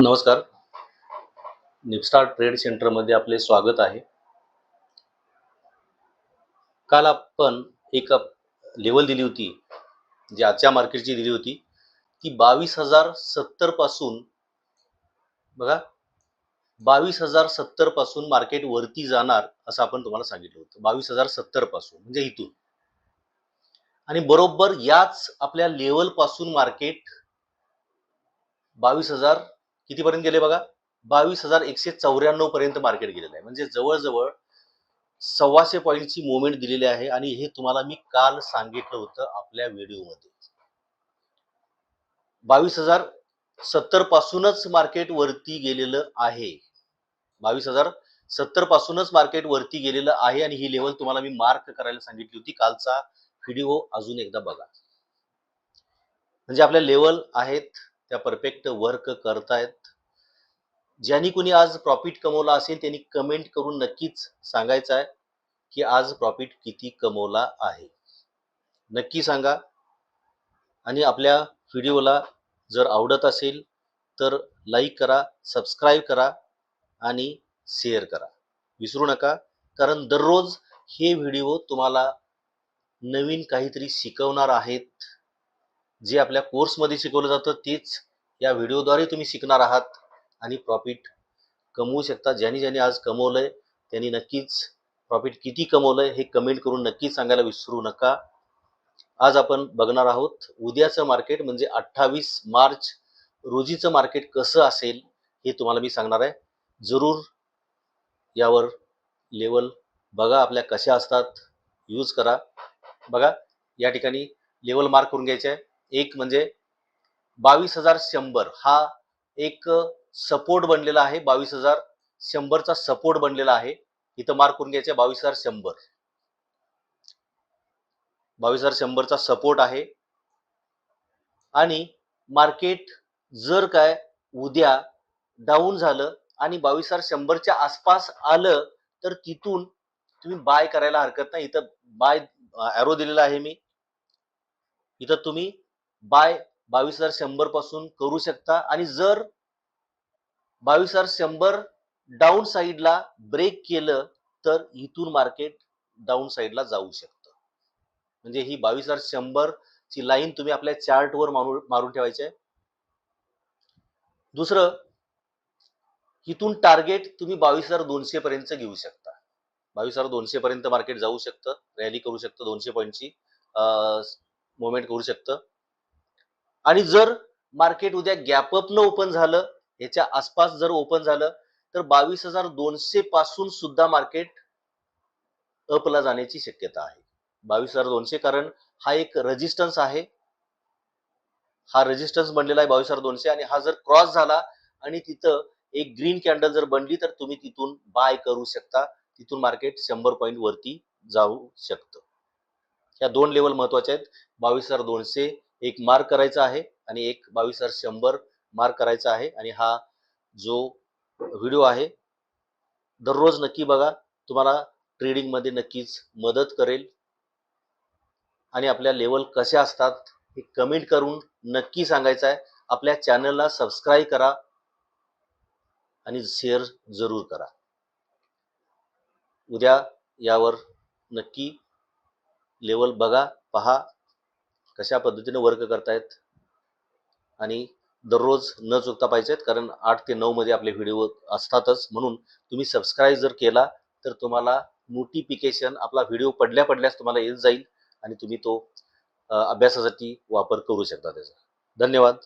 नमस्कार. निपस्टार ट्रेड सेंटरमध्ये आपले स्वागत आहे. काल आपण एक लेवल दिली होती जी आजच्या मार्केटची दिली होती. ती बावीस हजार सत्तरपासून बघा बावीस हजार सत्तरपासून मार्केट वरती जाणार असं आपण तुम्हाला सांगितलं होतं. बावीस हजार सत्तरपासून म्हणजे इथून. आणि बरोबर याच आपल्या लेवलपासून मार्केट बावीस हजार कितीपर्यंत गेले बघा? बावीस हजार एकशे चौऱ्याण्णव पर्यंत मार्केट गेलेलं आहे. म्हणजे जवळजवळ सव्वाशे पॉईंटची मुवमेंट दिलेली आहे आणि हे तुम्हाला मी काल सांगितलं होतं आपल्या व्हिडिओमध्ये. बावीस हजार सत्तर पासूनच मार्केट वरती गेलेलं आहे. बावीस हजार सत्तर पासूनच मार्केट वरती गेलेलं आहे आणि ही लेवल तुम्हाला मी मार्क करायला सांगितली होती. कालचा व्हिडिओ अजून एकदा बघा. म्हणजे आपल्या लेवल आहेत त्या परफेक्ट वर्क करतायत. ज्यांनी कुणी आज प्रॉफिट कमवला असेल त्यांनी कमेंट करून नक्कीच सांगायचं आहे की आज प्रॉफिट किती कमवला आहे. नक्की सांगा. आणि आपल्या व्हिडिओला जर आवडत असेल तर लाईक करा सबस्क्राईब करा आणि शेअर करा. विसरू नका कारण दररोज हे व्हिडिओ तुम्हाला नवीन काहीतरी शिकवणार आहेत. जे आपल्या कोर्समध्ये शिकवलं जातं तेच या व्हिडिओद्वारे तुम्ही शिकणार आहात आणि प्रॉफिट कमवू शकता. ज्यांनी ज्यांनी आज कमवलं आहे त्यांनी नक्कीच प्रॉफिट किती कमवलं आहे हे कमेंट करून नक्कीच सांगायला विसरू नका. आज आपण बघणार आहोत उद्याचं मार्केट म्हणजे अठ्ठावीस मार्च रोजीचं मार्केट कसं असेल हे तुम्हाला मी सांगणार आहे. जरूर यावर लेवल बघा आपल्या कशा असतात यूज करा. बघा या ठिकाणी लेवल मार्क करून घ्यायचे आहे. एक म्हणजे बावीस हजार शंभर हा एक सपोर्ट बनलेला आहे. बावीस हजार शंभरचा सपोर्ट बनलेला आहे. इथं मार्क करून घ्यायचे बावीस हजार शंभर. बावीस हजार शंभरचा सपोर्ट आहे. आणि मार्केट जर काय उद्या डाऊन झालं आणि बावीस हजार शंभरच्या आसपास आलं तर तिथून तुम्ही बाय करायला हरकत नाही. इथं बाय ॲरो दिलेला आहे मी. इथं तुम्ही बाय बावीस हजार शंभरपासून करू शकता. आणि जर बावीस हजार शंभर डाऊन साईडला ब्रेक केलं तर इथून मार्केट डाऊन साईडला जाऊ शकतं. म्हणजे ही बावीस हजार शंभर ची लाईन तुम्ही आपल्या चार्टवर मारून मारून ठेवायची आहे. दुसरं इथून टार्गेट तुम्ही बावीस हजार दोनशे पर्यंत घेऊ शकता. बावीस हजार दोनशे पर्यंत मार्केट जाऊ शकतं. रॅली करू शकतं दोनशे पॉईंटची मुवमेंट करू शकतं. आणि जर मार्केट उद्या गॅपअप न ओपन झालं याच्या आसपास जर ओपन झालं तर बावीस हजार दोनशे पासून सुद्धा मार्केट अपला जाण्याची शक्यता आहे. बावीस हजार दोनशे कारण हा एक रेजिस्टन्स आहे. हा रेजिस्टन्स बनलेला आहे बावीस हजार दोनशे आणि हा जर क्रॉस झाला आणि तिथं एक ग्रीन कॅन्डल जर बनली तर तुम्ही तिथून बाय करू शकता. तिथून मार्केट शंभर पॉईंट वरती जाऊ शकतं. या दोन लेवल महत्त्वाच्या आहेत. बावीस हजार दोनशे एक मार्क करायचा आहे आणि एक बावीस हजार शंभर मार्क करायचा आहे आणि हा जो व्हिडिओ आहे दररोज नक्की बघा. तुम्हाला ट्रेडिंगमध्ये नक्कीच मदत करेल. आणि आपल्या लेवल कशा असतात हे कमेंट करून नक्की सांगायचं आहे. आपल्या चॅनलला सबस्क्राईब करा आणि शेअर जरूर करा. उद्या यावर नक्की लेवल बघा पहा. कशा पद्धतीने वर्क करतायत? आणि दररोज न चुकता पाहिजेत कारण आठ ते नऊ मध्ये आपले व्हिडिओ असतातच. म्हणून तुम्ही सबस्क्राईब जर केला तर तुम्हाला नोटिफिकेशन आपला व्हिडिओ पडल्या पडल्यास तुम्हाला येत जाईल आणि तुम्ही तो अभ्यासासाठी वापर करू शकता त्याचा. धन्यवाद.